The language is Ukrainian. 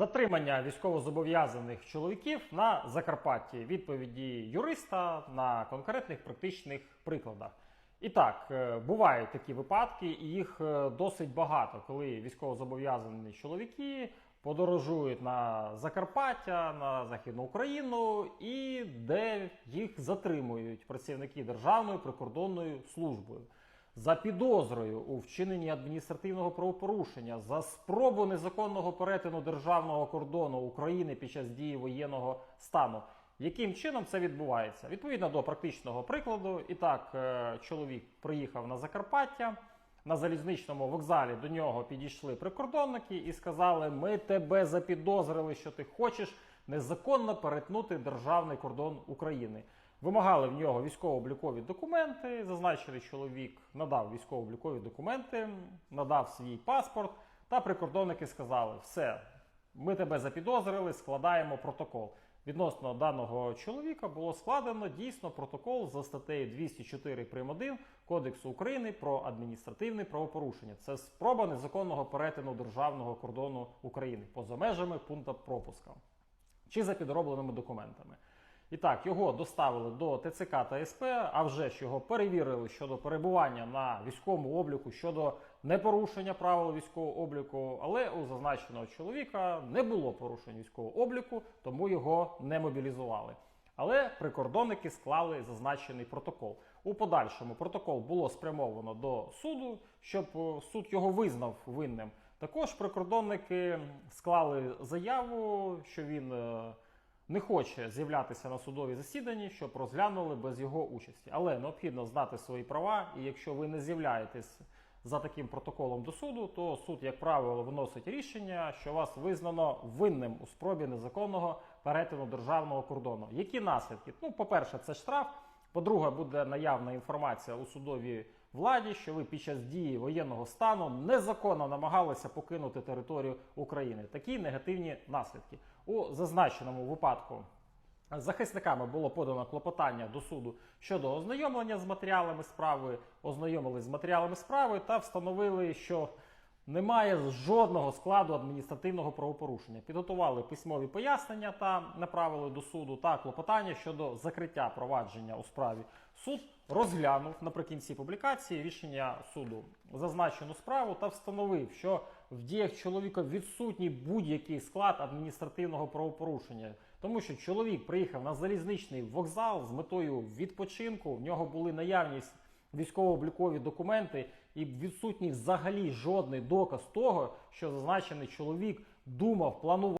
Затримання військовозобов'язаних чоловіків на Закарпатті. Відповіді юриста на конкретних практичних прикладах. І так, е, бувають такі випадки, і їх е, досить багато, коли військовозобов'язані чоловіки подорожують на Закарпаття, на Західну Україну, і де їх затримують працівники Державної прикордонної служби за підозрою у вчиненні адміністративного правопорушення за спробу незаконного перетину державного кордону України під час дії воєнного стану. Яким чином це відбувається? Відповідно до практичного прикладу, і так е, чоловік приїхав на Закарпаття. На залізничному вокзалі до нього підійшли прикордонники і сказали: Ми тебе запідозрили, що ти хочеш незаконно перетнути державний кордон України. Вимагали в нього військово-облікові документи. Зазначений чоловік надав військово-облікові документи, надав свій паспорт. Та прикордонники сказали: все, ми тебе запідозрили, складаємо протокол. Відносно даного чоловіка було складено дійсно протокол за статтею 204 прим. 1 Кодексу України про адміністративне правопорушення. Це спроба незаконного перетину державного кордону України поза межами пункту пропуска чи за підробленими документами. І так, його доставили до ТЦК та СП, а вже ж його перевірили щодо перебування на військовому обліку, щодо непорушення правил військового обліку. Але у зазначеного чоловіка не було порушень військового обліку, тому його не мобілізували. Але прикордонники склали зазначений протокол. У подальшому протокол було спрямовано до суду, щоб е, суд його визнав винним. Також прикордонники склали заяву, що він е, не хоче з'являтися на судові засіданні, щоб розглянули без його участі. Але необхідно знати свої права, і якщо ви не з'являєтесь за таким протоколом до суду, то суд, як правило, виносить рішення, що вас визнано винним у спробі незаконного перетину державного кордону. Які наслідки? Ну, по-перше, це штраф. По-друге, буде наявна інформація у судовій владі, що ви під час дії воєнного стану незаконно намагалися покинути територію України. Такі негативні наслідки у зазначеному випадку. Захисниками було подано клопотання до суду щодо ознайомлення з матеріалами справи, ознайомились з матеріалами справи та встановили, що немає жодного складу адміністративного правопорушення. Підготували письмові пояснення та направили до суду та клопотання щодо закриття провадження у справі. Суд розглянув наприкінці публікації рішення суду зазначену справу та встановив, що в діях чоловіка відсутній будь-який склад адміністративного правопорушення, тому що чоловік приїхав на залізничний вокзал з метою відпочинку. В нього були наявність військово-облікові документи і відсутній взагалі жодний доказ того, що зазначений чоловік думав, планував.